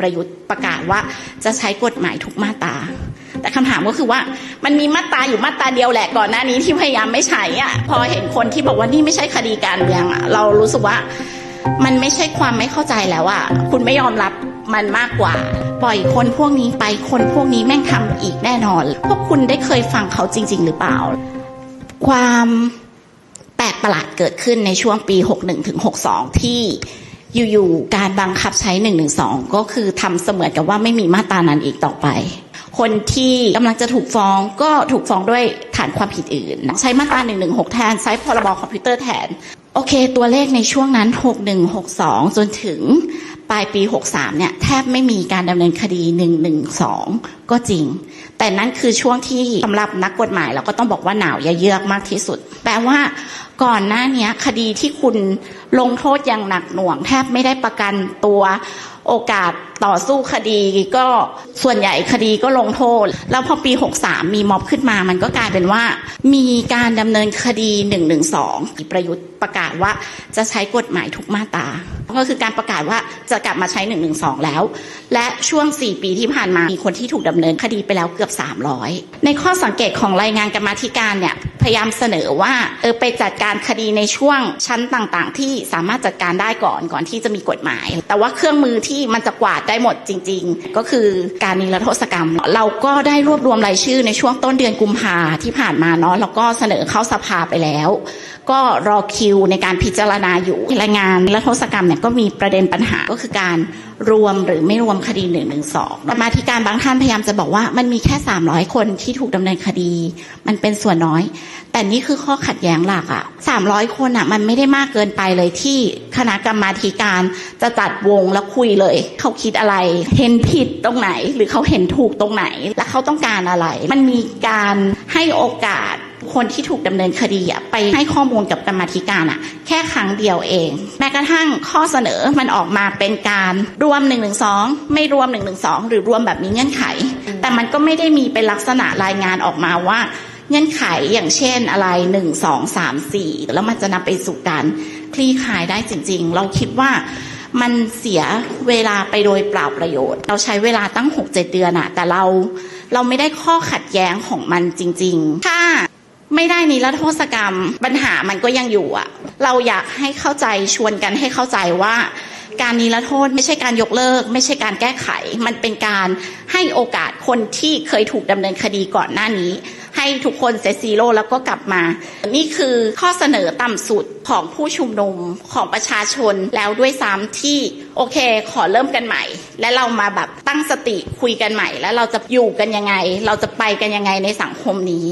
ประยุทธ์ประกาศว่าจะใช้กฎหมายทุกมาตราแต่คำถามก็คือว่ามันมีมาตราอยู่มาตราเดียวแหละก่อนหน้านี้ที่พยายามไม่ใช้อะพอเห็นคนที่บอกว่านี่ไม่ใช่คดีการเมืองอะเรารู้สึกว่ามันไม่ใช่ความไม่เข้าใจแล้วอะคุณไม่ยอมรับมันมากกว่า ปล่อยคนพวกนี้ไปคนพวกนี้แม่งทำอีกแน่นอน พวกคุณได้เคยฟังเขาจริง ๆ หรือเปล่า ความแปลกประหลาดเกิดขึ้นในช่วงปี 61ถึง62 ที่ อยู่ๆการบังคับใช้112ก็คือทำเสมือนกับว่าไม่มีมาตรานั้นอีกต่อไป คนที่กำลังจะถูกฟ้องก็ถูกฟ้องด้วยฐานความผิดอื่น ใช้มาตราน116แทน ใช้พรบคอมพิวเตอร์แทน โอเค ตัวเลขในช่วงนั้น6162จนถึงปลายปี 63 เนี่ยแทบไม่มีการดำเนินคดี 112 ก็จริง แต่นั่นคือช่วงที่สำหรับนักกฎหมายเราก็ต้องบอกว่าหนาวเยือกมากที่สุด แปลว่า ก่อนหน้านี้คดีที่คุณลงโทษอย่างหนักหน่วง แทบไม่ได้ประกันตัวโอกาสต่อสู้คดีก็ส่วนใหญ่คดีก็ลงโทษ แล้วพอปี 63 มีม็อบขึ้นมา มันก็กลายเป็นว่า มีการดำเนินคดี 112 ประยุทธ์ประกาศว่าจะใช้กฎหมายทุกมาตรา ก็คือการประกาศว่าจะกลับมาใช้112แล้ว และช่วง 4 ปีที่ผ่านมามีคนที่ถูกดำเนินคดีไปแล้วเกือบ 300 ในข้อสังเกตของรายงานกรรมาธิการเนี่ยพยายามเสนอว่าเออไปจัดการคดีในช่วงชั้นต่างๆ ที่สามารถจัดการได้ก่อนก่อนที่จะมีกฎหมาย แต่ว่าเครื่องมือที่มันจะกวาดได้หมดจริง ๆ ก็คือการนิรโทษกรรม เราก็ได้รวบรวมรายชื่อในช่วงต้นเดือนกุมภาที่ผ่านมาเนาะแล้วก็เสนอเข้าสภาไปแล้ว ก็รอคิวในการพิจารณาอยู่รายงานและทษกรรมเนี่ยก็มีประเด็นปัญหาก็คือการรวมหรือไม่รวมคดี1นึกรรมาธิการบางท่านพยายามจะบอกว่ามันมีแค่ 300 คนที่ถูกดำเนินคดี มันเป็นส่วนน้อย แต่นี่คือข้อขัดแย้งหลักอะ300 คนอะมันไม่ได้มากเกินไปเลยที่คณะกรรมาธิการจะจัดวงแล้วคุยเลย เขาคิดอะไร เห็นผิดตรงไหน หรือเขาเห็นถูกตรงไหน และเขาต้องการอะไร มันมีการให้โอกาส คนที่ถูกดำเนินคดีอะไปให้ข้อมูลกับกรรมธิการอะแค่ครั้งเดียวเอง แม้กระทั่งข้อเสนอมันออกมาเป็นการรวม1นึไม่รวม1นึหรือรวมแบบมีเงื่อนไข แต่มันก็ไม่ได้มีเป็นลักษณะรายงานออกมาว่าเงื่อนไขอย่างเช่นอะไรหนึ่งสองสามสี่แล้วมันจะนำไปสู่การคลี่คลายได้จริง ๆ เราคิดว่ามันเสียเวลาไปโดยเปล่าประโยชน์ เราใช้เวลาตั้งหกเจ็ดเดือนอะแต่เราเราไม่ได้ข้อขัดแย้งของมันจริง ๆ ถ้า ไม่ได้นิรโทษกรรม ปัญหามันก็ยังอยู่อะเราอยากให้เข้าใจชวนกันให้เข้าใจว่า การนิรโทษไม่ใช่การยกเลิก ไม่ใช่การแก้ไข มันเป็นการให้โอกาสคนที่เคยถูกดำเนินคดีก่อนหน้านี้ ให้ทุกคนเซซีโร่แล้วก็กลับมา นี่คือข้อเสนอต่ำสุดของผู้ชุมนุมของประชาชนแล้วด้วยซ้ำที่โอเค ขอเริ่มกันใหม่ และเรามาแบบตั้งสติคุยกันใหม่ แล้วเราจะอยู่กันยังไง เราจะไปกันยังไงในสังคมนี้